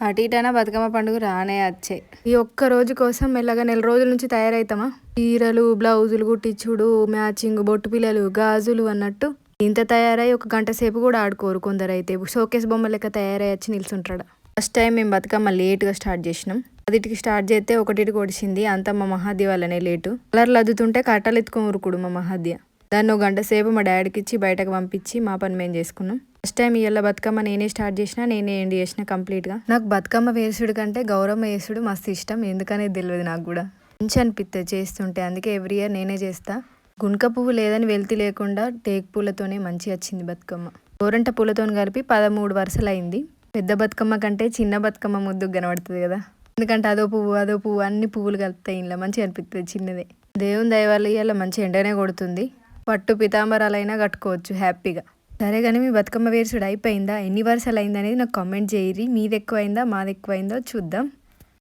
అటు ఇటైనా బతుకమ్మ పండుగ రానే వచ్చే. ఈ ఒక్క రోజు కోసం మెల్లగా నెల రోజుల నుంచి తయారవుతామా చీరలు బ్లౌజులు కుట్టించుడు మ్యాచింగ్ బొట్టు పిల్లలు గాజులు అన్నట్టు ఇంత తయారై ఒక గంట సేపు కూడా ఆడుకోరు కొందరు అయితే షోకేస్ బొమ్మ లెక్క తయారై వచ్చి నిల్చుంటాడు ఫస్ట్ టైం మేము బతుకమ్మ లేట్గా స్టార్ట్ చేసినాం. పదిటికి స్టార్ట్ చేస్తే ఒకటికి ఒడిచింది అంతా మా మహాద్య వల్లనే లేటు. కలర్లు అద్దుతుంటే కట్టలు ఎత్తుకొని ఉరుకుడు మా మహాద్య. దాన్ని ఒక గంట సేపు మా డాడీకి ఇచ్చి బయటకు పంపించి మా పని మేము చేసుకున్నాం. ఫస్ట్ టైం ఇవాళ బతుకమ్మ నేనే స్టార్ట్ చేసిన నేనే ఎండ్ చేసిన కంప్లీట్గా నాకు బతుకమ్మ వేసుడు కంటే గౌరమ్మ వేసుడు మస్తు ఇష్టం ఎందుకనేది తెలియదు నాకు కూడా. మంచి అనిపిస్తుంది చేస్తుంటే అందుకే ఎవ్రీ ఇయర్ నేనే చేస్తా. గుణక పువ్వు లేదని వెళ్తి లేకుండా టేక్ పూలతోనే మంచి వచ్చింది బతుకమ్మ. గోరంట పూలతో కలిపి పదమూడు వరుసలు అయింది పెద్ద బతుకమ్మ కంటే చిన్న బతుకమ్మ ముద్దు కనబడుతుంది కదా. ఎందుకంటే అదో పువ్వు అదో పువ్వు అన్ని పువ్వులు కలుపుతాయి ఇంట్లో మంచిగా అనిపిస్తుంది చిన్నదే. దేవుని దయ వల్ల మంచి ఎండనే కొడుతుంది. పట్టు పితాంబరాలైనా కట్టుకోవచ్చు హ్యాపీగా. సరే కానీ మీ బతుకమ్మ వేరుసుడు అయిపోయిందా? ఎన్ని వరుసలు అయిందనేది నాకు కామెంట్ చేయరి మీది ఎక్కువైందా మాది ఎక్కువైందో చూద్దాం.